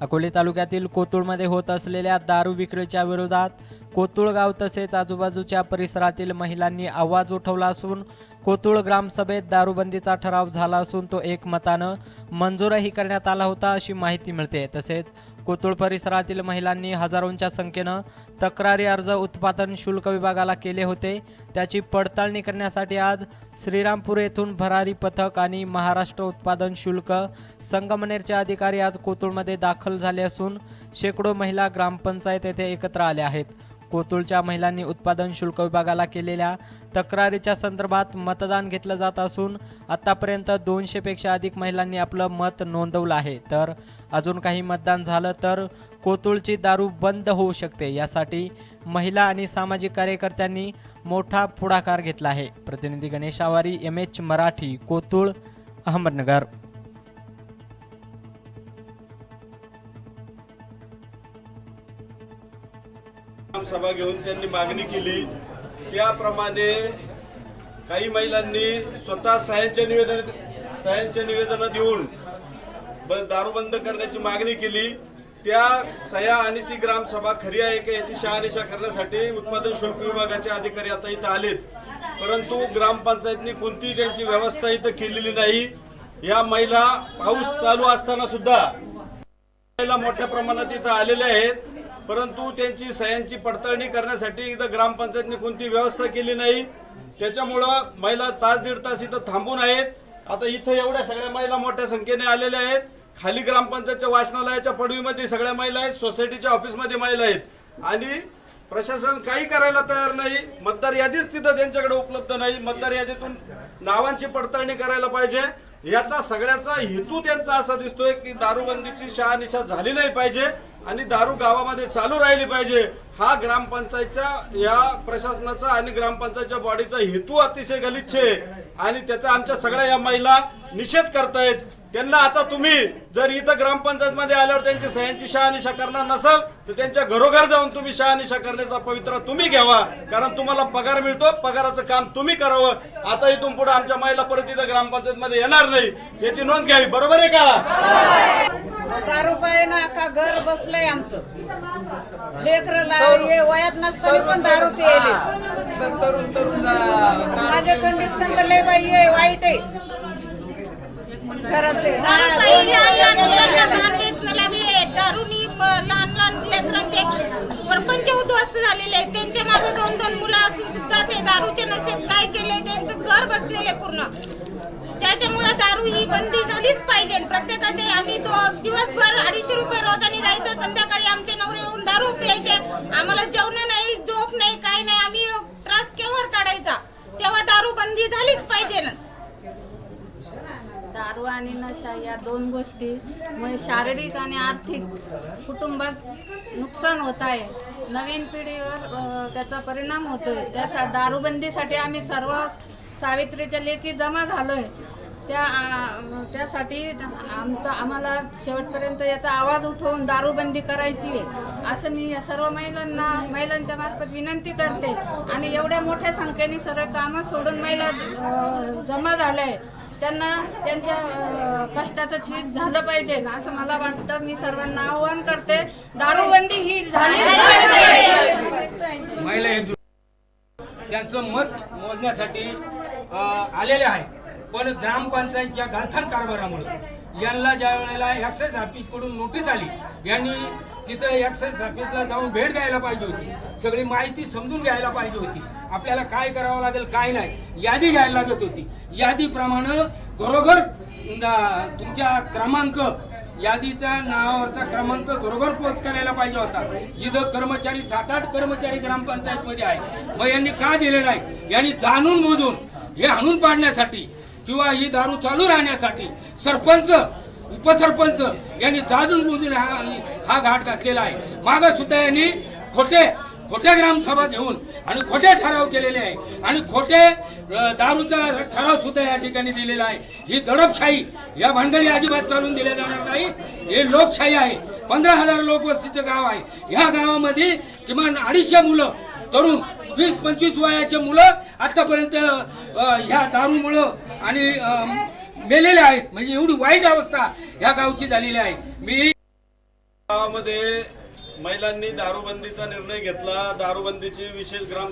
अकोले तालुक्यातील कोतुळमध्ये होत असलेल्या दारू विक्रीच्या विरोधात कोतुळ गाव तसेच आजूबाजूच्या परिसरातील महिलांनी आवाज उठवला असून कोतुळ ग्रामसभेत दारूबंदीचा ठराव झाला असून तो एकमतानं मंजूरही करण्यात आला होता अशी माहिती मिळते. तसेच कोतुळ परिसरातील महिलांनी हजारोंच्या संख्येनं तक्रारी अर्ज उत्पादन शुल्क विभागाला केले होते. त्याची पडताळणी करण्यासाठी आज श्रीरामपूर येथून भरारी पथक आणि महाराष्ट्र उत्पादन शुल्क संगमनेरचे अधिकारी आज कोतुळमध्ये दाखल झाले असून शेकडो महिला ग्रामपंचायत येथे एकत्र आल्या आहेत. कोतुळच्या महिलांनी उत्पादन शुल्क विभागाला केलेल्या तक्रारीच्या संदर्भात मतदान घेतलं जात असून आतापर्यंत दोनशेपेक्षा अधिक महिलांनी आपलं मत नोंदवलं आहे. तर अजून काही मतदान झालं तर कोतुळची दारू बंद होऊ शकते. यासाठी महिला आणि सामाजिक कार्यकर्त्यांनी मोठा पुढाकार घेतला आहे. प्रतिनिधी गणेश आवारी एम एच मराठी कोतुळ अहमदनगर. सभा घेऊन त्यांनी मागणी केली. त्याप्रमाणे काही महिलांनी स्वतः सह्यांचे निवेदन सह्यांचे निवेदनं देऊन ब- दारू बंद करण्याची मागणी केली. त्या सह्या आणि ती ग्रामसभा खरी आहे का याची शहानिशा करण्यासाठी उत्पादन शुल्क विभागाचे अधिकारी आता इथं आलेत. परंतु ग्रामपंचायतनी कोणतीही त्यांची व्यवस्था इथं केलेली नाही. या महिला पाऊस चालू असताना सुद्धा महिला मोठ्या प्रमाणात इथं आलेल्या आहेत. परंतु त्यांची सह्यांची पडताळणी करण्यासाठी इथं ग्रामपंचायतने कोणती व्यवस्था केली नाही. त्याच्यामुळं महिला तास दीड तास इथं थांबून आहेत. आता इथं एवढ्या सगळ्या महिला मोठ्या संख्येने आलेल्या आहेत. खाली ग्रामपंचायतच्या वाचनालयाच्या पडवीमध्ये सगळ्या महिला आहेत. सोसायटीच्या ऑफिसमध्ये महिला आहेत. आणि प्रशासन काही करायला तयार नाही. मतदार यादीच तिथं त्यांच्याकडे उपलब्ध नाही. मतदार यादीतून नावांची पडताळणी करायला पाहिजे. याचा सगळ्याचा हेतू त्यांचा असा दिसतोय की दारूबंदीची शहानिशा झाली नाही पाहिजे आणि दारू गावामध्ये चालू राहिली पाहिजे. हा ग्रामपंचायतच्या या प्रशासनाचा आणि ग्रामपंचायतच्या बॉडीचा हेतू अतिशय गलिच्छ आहे. आणि त्याचा आमच्या सगळ्या या महिला निषेध करतायत. त्यांना आता तुम्ही जर इथं ग्रामपंचायत मध्ये आल्यावर त्यांची सह्यांची शहानिशा करणार नसाल तर त्यांच्या घरोघर जाऊन तुम्ही शहानिशा करण्याचा पवित्रा तुम्ही घ्यावा. कारण तुम्हाला पगार मिळतो पगाराचं काम तुम्ही करावं. आता इथून पुढे आमच्या महिला परत इथं ग्रामपंचायत मध्ये येणार नाही याची नोंद घ्यावी. बरोबर आहे का? दारू ना अख्खा घर बसलंय आमचं. लेकर हे वयात नसताना पण दारू पिले तरुण तरुण जा- माझे कंडिशन तर लय बाई आहे वाईट आहे. हा, दारूनी लहान लहान लेकरांचे परपंच उद्ध्वस्त झालेले आहेत. त्यांच्या मागे दोन दोन मुलं असून सुद्धा ते दारूच्या नशेत काय केले त्यांचं घर बसलेले पूर्ण त्याच्यामुळे दारू ही बंदी झालीच पाहिजे प्रत्येकाचे आम्ही दो दिवसभर अडीचशे रुपये रोजानी जायचं संध्याकाळी आमचे नवरे येऊन दारू प्यायचे आम्हाला जेवण नाही झोप नाही काय नाही आम्ही त्रास केव्हा काढायचा तेव्हा दारू बंदी झालीच पाहिजे ना दारू आणि नशा या दोन गोष्टी मुळे शारीरिक आणि आर्थिक कुटुंबात नुकसान होत आहे. नवीन पिढीवर त्याचा परिणाम होतोय. त्या दारूबंदीसाठी आम्ही सर्व सावित्रीच्या लेखी जमा झालोय. त्या त्यासाठी आमचा आम्हाला शेवटपर्यंत याचा आवाज उठवून दारूबंदी करायची आहे. असं मी या सर्व महिलांना महिलांच्या मार्फत विनंती करते. आणि एवढ्या मोठ्या संख्येने सर्व कामं सोडून महिला जमा झाल्या आहे त्यांना त्यांच्या कष्टाचं चीज झालं पाहिजे ना असं मला वाटतं. मी सर्वांना आव्हान करते. दारूबंदी ही झाली महिला त्यांचं मत मोजण्यासाठी आलेले आहे. पण ग्रामपंचायतच्या गलथान कारभारामुळे. यांना ज्या वेळेला एक्साईज ऑफिसकडून नोटीस आली यांनी तिथं एक्साईज ऑफिसला जाऊन भेट घ्यायला पाहिजे होती. सगळी माहिती समजून घ्यायला पाहिजे होती. आपल्याला काय करावं लागेल काय नाही यादी घ्यायला लागत होती. यादीप्रमाणे घरोघर तुमच्या क्रमांक यादीचा नावावरचा क्रमांक घरोघर पोच करायला पाहिजे होता. इथं कर्मचारी सात आठ कर्मचारी ग्रामपंचायतमध्ये आहे मग यांनी का दिले नाही? यांनी जाणून मोजून हे हाणून पाडण्यासाठी किंवा ही दारू चालू राहण्यासाठी सरपंच उपसरपंच यांनी जाजून बुजून हा हा घाट घातलेला आहे. माग सुद्धा यांनी खोटे खोट्या ग्रामसभा घेऊन आणि खोटे ठराव केलेले आहे. आणि खोटे दारूचा ठराव सुद्धा या ठिकाणी दिलेला आहे. ही दडपशाही या भांडणी अजिबात चालून दिल्या जाणार नाही. हे लोकशाही आहे. पंधरा हजार लोकवस्तीचं गाव आहे. ह्या गावामध्ये किमान अडीचशे मुलं तरुण वीस पंचवीस वयाचे मुलं आतापर्यंत ह्या दारूमुळं आणि मेलेले आहेत. म्हणजे एवढी वाईट अवस्था या गावची झालेली आहे. मी गावामध्ये महिलांनी दारूबंदीचा निर्णय घेतला. दारूबंदीची विशेष ग्राम